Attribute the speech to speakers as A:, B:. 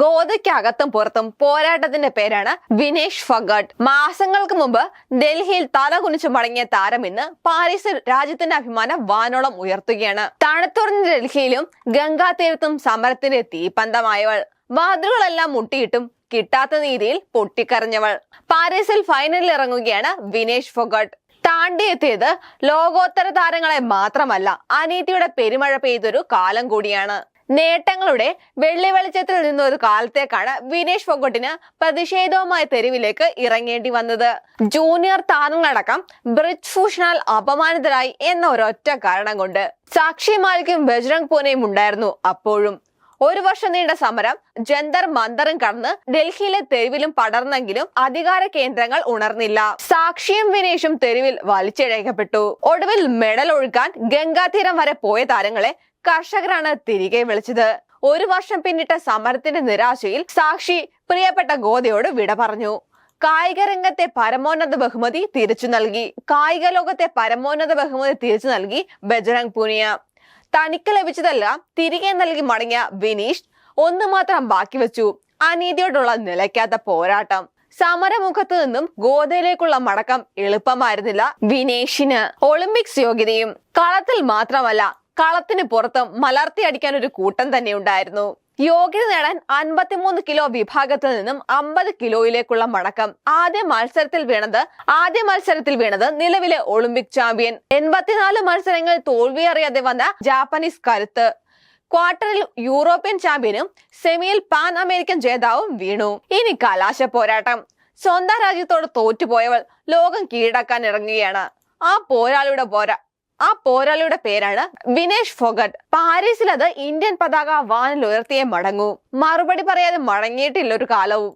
A: ഗോതയ്ക്കകത്തും പുറത്തും പോരാട്ടത്തിന്റെ പേരാണ് വിനേഷ് ഫഗട്ട്. മാസങ്ങൾക്ക് മുമ്പ് ഡൽഹിയിൽ തല കുനിച്ചു മടങ്ങിയ താരം ഇന്ന് പാരീസിൽ രാജ്യത്തിന്റെ അഭിമാനം വാനോളം ഉയർത്തുകയാണ്. തണുത്തുറഞ്ഞ ഡൽഹിയിലും ഗംഗാ തീരത്തും സമരത്തിന്റെ തീപ്പന്തമായവൾ. വാതിലുകളെല്ലാം മുട്ടിയിട്ടും കിട്ടാത്ത രീതിയിൽ പൊട്ടിക്കരഞ്ഞവൾ. പാരീസിൽ ഫൈനലിൽ ഇറങ്ങുകയാണ് വിനേഷ് ഫൊഗട്ട്. താണ്ടിയെത്തിയത് ലോകോത്തര താരങ്ങളെ മാത്രമല്ല അനീതിയുടെ പെരുമഴ പെയ്തൊരു കാലം കൂടിയാണ്. നേട്ടങ്ങളുടെ വെള്ളി വെളിച്ചത്തിൽ നിന്നൊരു കാലത്തേക്കാണ് വിനേഷ് ഫോഗട്ടിന് പ്രതിഷേധവുമായി തെരുവിലേക്ക് ഇറങ്ങേണ്ടി വന്നത്. ജൂനിയർ താരങ്ങളടക്കം ബ്രിജ് ഭൂഷണാൽ അപമാനിതരായി എന്ന ഒരൊറ്റ കാരണം കൊണ്ട് സാക്ഷി മാലിക്കും ബജ്രംഗ് പൂനെയും ഉണ്ടായിരുന്നു അപ്പോഴും. ഒരു വർഷം നീണ്ട സമരം ജന്തർ മന്ദറും കടന്ന് ഡൽഹിയിലെ തെരുവിലും പടർന്നെങ്കിലും അധികാര കേന്ദ്രങ്ങൾ ഉണർന്നില്ല. സാക്ഷിയും വിനേഷും തെരുവിൽ വലിച്ചിഴക്കപ്പെട്ടു ഒടുവിൽ മെഡൽ ഒഴുക്കാൻ ഗംഗാതീരം വരെ പോയ താരങ്ങളെ കർഷകരാണ് തിരികെ വിളിച്ചത്. ഒരു വർഷം പിന്നിട്ട സമരത്തിന്റെ നിരാശയിൽ സാക്ഷി പ്രിയപ്പെട്ട ഗോതയോട് വിട പറഞ്ഞു. കായിക രംഗത്തെ പരമോന്നത ബഹുമതി തിരിച്ചു നൽകി. കായിക ലോകത്തെ പരമോന്നത ബഹുമതി തിരിച്ചു നൽകി ബജറംഗ് പൂനിയ. തനിക്ക് ലഭിച്ചതെല്ലാം തിരികെ നൽകി മടങ്ങിയ വിനീഷ് ഒന്നു മാത്രം ബാക്കി വെച്ചു. അനീതിയോടുള്ള നിലയ്ക്കാത്ത പോരാട്ടം. സമരമുഖത്ത് നിന്നും ഗോതയിലേക്കുള്ള മടക്കം എളുപ്പമായിരുന്നില്ല വിനേഷിന്. ഒളിമ്പിക്സ് യോഗ്യതയും കളത്തിൽ മാത്രമല്ല കളത്തിന് പുറത്ത് മലർത്തി അടിക്കാൻ ഒരു കൂട്ടം തന്നെ ഉണ്ടായിരുന്നു. യോഗ്യത നേടാൻ അൻപത്തിമൂന്ന് കിലോ വിഭാഗത്തിൽ നിന്നും അമ്പത് കിലോയിലേക്കുള്ള മടക്കം. ആദ്യ മത്സരത്തിൽ വീണത് ആദ്യ മത്സരത്തിൽ വീണത് നിലവിലെ ഒളിമ്പിക് ചാമ്പ്യൻ. എൺപത്തിനാല് തോൽവി അറിയാതെ വന്ന ജാപ്പനീസ് കരുത്ത്. ക്വാർട്ടറിൽ യൂറോപ്യൻ ചാമ്പ്യനും സെമിയിൽ പാൻ അമേരിക്കൻ ജേതാവും വീണു. ഇനി കലാശ പോരാട്ടം. സ്വന്തം രാജ്യത്തോട് തോറ്റുപോയവൾ ലോകം കീഴടക്കാൻ ഇറങ്ങുകയാണ്. ആ പോരാളിയുടെ പോരാ ആ പോരാളിയുടെ പേരാണ് വിനേഷ് ഫോഗട്ട്. പാരീസിൽ അത് ഇന്ത്യൻ പതാക വാനിൽ ഉയർത്തിയേ മടങ്ങൂ. മറുപടി പറയാതെ മടങ്ങിയിട്ടില്ല ഒരു കാലവും.